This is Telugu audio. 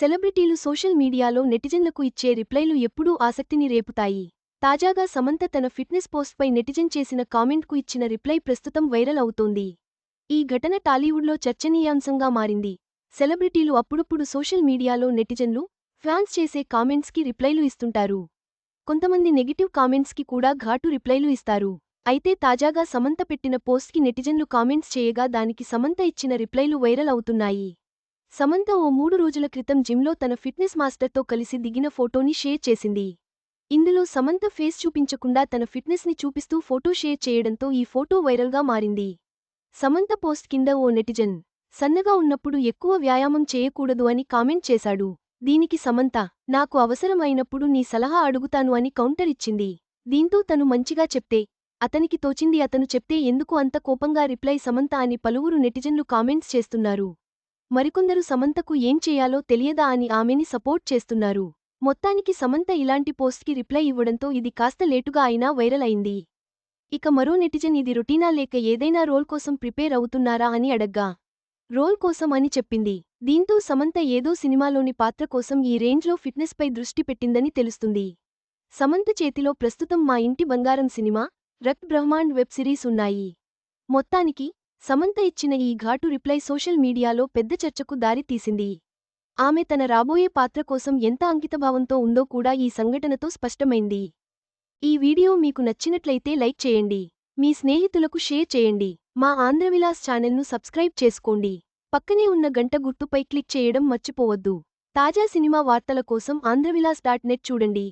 సెలబ్రిటీలు సోషల్ మీడియాలో నెటిజన్లకు ఇచ్చే రిప్లైలు ఎప్పుడూ ఆసక్తిని రేపుతాయి. తాజాగా సమంత తన ఫిట్నెస్ పోస్ట్పై నెటిజన్ చేసిన కామెంట్కు ఇచ్చిన రిప్లై ప్రస్తుతం వైరల్ అవుతోంది. ఈ ఘటన టాలీవుడ్లో చర్చనీయాంశంగా మారింది. సెలబ్రిటీలు అప్పుడప్పుడు సోషల్ మీడియాలో నెటిజన్లు ఫ్యాన్స్ చేసే కామెంట్స్కి రిప్లైలు ఇస్తుంటారు. కొంతమంది నెగిటివ్ కామెంట్స్కి కూడా ఘాటు రిప్లైలు ఇస్తారు. అయితే తాజాగా సమంత పెట్టిన పోస్ట్కి నెటిజన్లు కామెంట్స్ చేయగా దానికి సమంత ఇచ్చిన రిప్లైలు వైరల్ అవుతున్నాయి. సమంత ఓ మూడు రోజుల క్రితం జిమ్లో తన ఫిట్నెస్ మాస్టర్తో కలిసి దిగిన ఫోటోని షేర్ చేసింది. ఇందులో సమంత ఫేస్ చూపించకుండా తన ఫిట్నెస్ని చూపిస్తూ ఫోటో షేర్ చేయడంతో ఈ ఫోటో వైరల్గా మారింది. సమంత పోస్ట్ కింద ఓ నెటిజన్ సన్నగా ఉన్నప్పుడు ఎక్కువ వ్యాయామం చేయకూడదు అని కామెంట్ చేశాడు. దీనికి సమంత నాకు అవసరం అయినప్పుడు నీ సలహా అడుగుతాను అని కౌంటర్ ఇచ్చింది. దీంతో తను మంచిగా చెప్తే అతనికి తోచింది అతను చెప్తే ఎందుకు అంత కోపంగా రిప్లై సమంత అని పలువురు నెటిజన్లు కామెంట్స్ చేస్తున్నారు. మరికొందరు సమంతకు ఏం చేయాలో తెలియదా అని ఆమెని సపోర్ట్ చేస్తున్నారు. మొత్తానికి సమంత ఇలాంటి పోస్ట్కి రిప్లై ఇవ్వడంతో ఇది కాస్త లేటుగా అయినా వైరల్ అయింది. ఇక మరో నెటిజన్ ఇది రొటీనా లేక ఏదైనా రోల్ కోసం ప్రిపేర్ అవుతున్నారా అని అడగ్గా. రోల్ కోసం అని చెప్పింది. దీంతో సమంత ఏదో సినిమాలోని పాత్ర కోసం ఈ రేంజ్లో ఫిట్నెస్పై దృష్టి పెట్టిందని తెలుస్తుంది. సమంత చేతిలో ప్రస్తుతం మా ఇంటి బంగారం సినిమా రక్ బ్రహ్మాండ్ వెబ్ సిరీస్ ఉన్నాయి. మొత్తానికి సమంత ఇచ్చిన ఈ ఘాటు రిప్లై సోషల్ మీడియాలో పెద్ద చర్చకు దారి తీసింది. ఆమె తన రాబోయే పాత్ర కోసం ఎంత అంకితభావంతో ఉందో కూడా ఈ సంఘటనతో స్పష్టమైంది. ఈ వీడియో మీకు నచ్చినట్లయితే లైక్ చేయండి. మీ స్నేహితులకు షేర్ చేయండి. మా ఆంధ్రవిలాస్ ఛానల్ను సబ్స్క్రైబ్ చేసుకోండి. పక్కనే ఉన్న గంట గుర్తుపై క్లిక్ చేయడం మర్చిపోవద్దు. తాజా సినిమా వార్తల కోసం ఆంధ్రవిలాస్ డాట్ నెట్ చూడండి.